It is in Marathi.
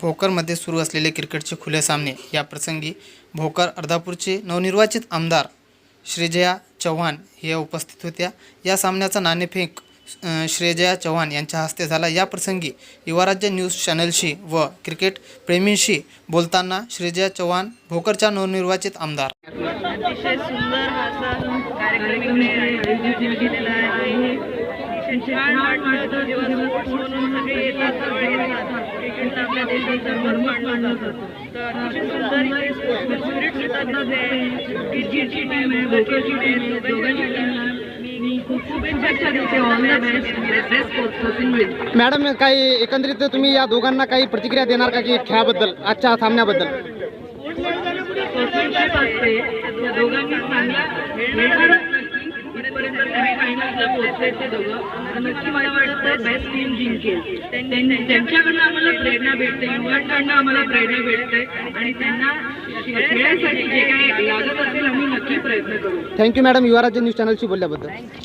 भोकरमध्ये सुरू असलेले क्रिकेटचे खुले सामने. या प्रसंगी भोकर अर्धापूरचे नवनिर्वाचित आमदार श्रेजया चव्हाण हे उपस्थित होत्या. या सामन्याचा नाणेफेक श्रेजया चव्हाण यांच्या हस्ते झाला. या प्रसंगी युवाराज्य न्यूज चॅनलशी व क्रिकेट प्रेमींशी बोलताना श्रेजया चव्हाण भोकरच्या नवनिर्वाचित आमदार. अतिशय सुंदर असा कार्यक्रम केलेला आहे. छान म्हणून सगळे येतात आपल्या देशात सर्वच मानलं जातं. तर अतिशय सुंदर इथे स्पोर्ट्समॅन स्पिरिट सुद्धा दिसते आहे क्रिकेटची टीम आहे भोकरची टीम आहे दोघांची टीम मी खूप शुभेच्छा देते all the best best sports person madam काही एकंदरीत तुम्ही या दोघांना काही प्रतिक्रिया देणार का की खेळाबद्दल आजच्या सामन्याबद्दल? स्पोर्ट्समॅनशिप असते दोघांनी चांगला खेळणारच नक्की इथपर्यंत सेमीफायनलला पोहोचले दोघं. नक्की मला वाटतं बेस्ट टीम जिंकेल. त्यांच्याकडनं आम्हाला प्रेरणा भेटते. युवकांकडनं आम्हाला प्रेरणा भेटते. आणि त्यांना खेळासाठी जे काही लागत असेल आम्ही नक्की प्रयत्न करू. Thank you madam Yuvarajya news चॅनलशी बोलल्याबद्दल.